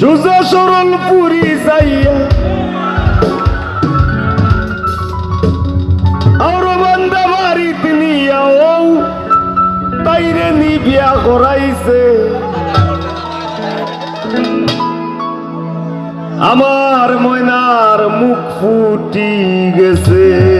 সোজা সরল পুরি যাইয়া। নি বিয়া আমার ময়নার মুখ ফুটি গেছে।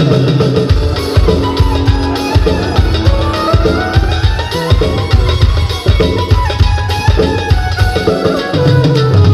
Thank you.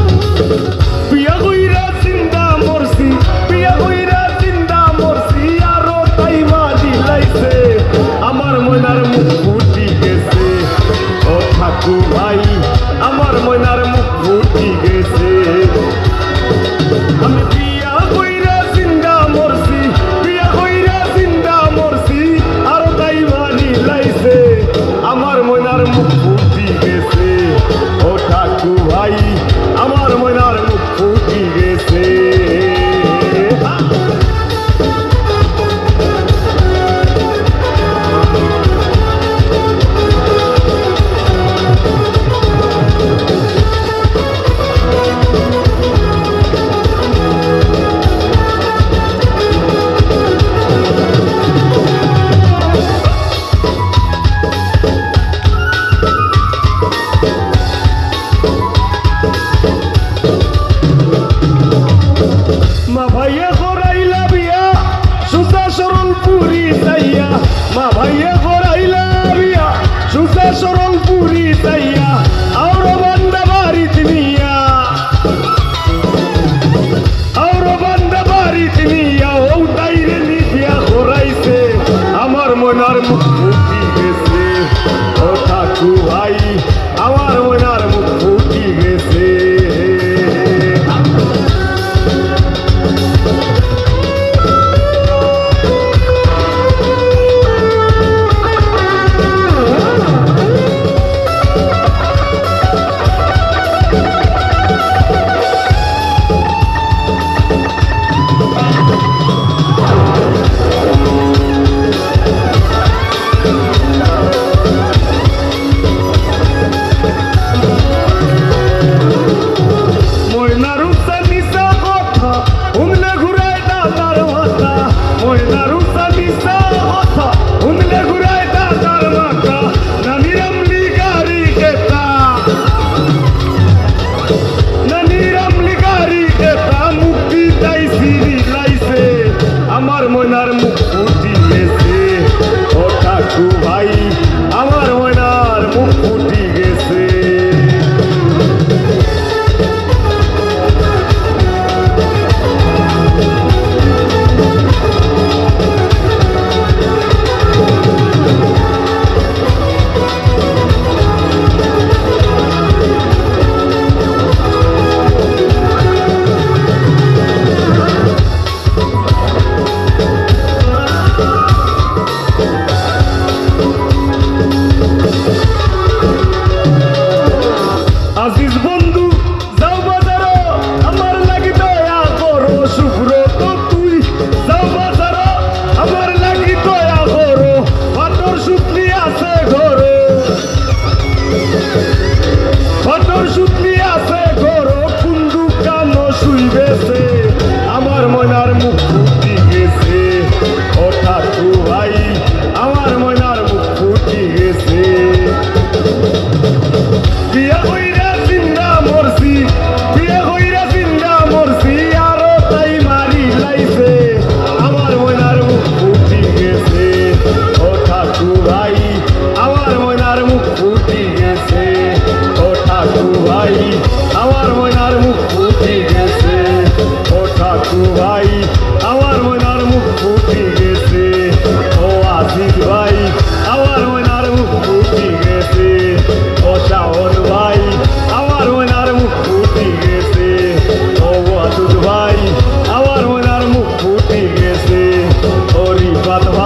ময়নার মুখ গেছে সরল পুরি তাইয়া the Latva.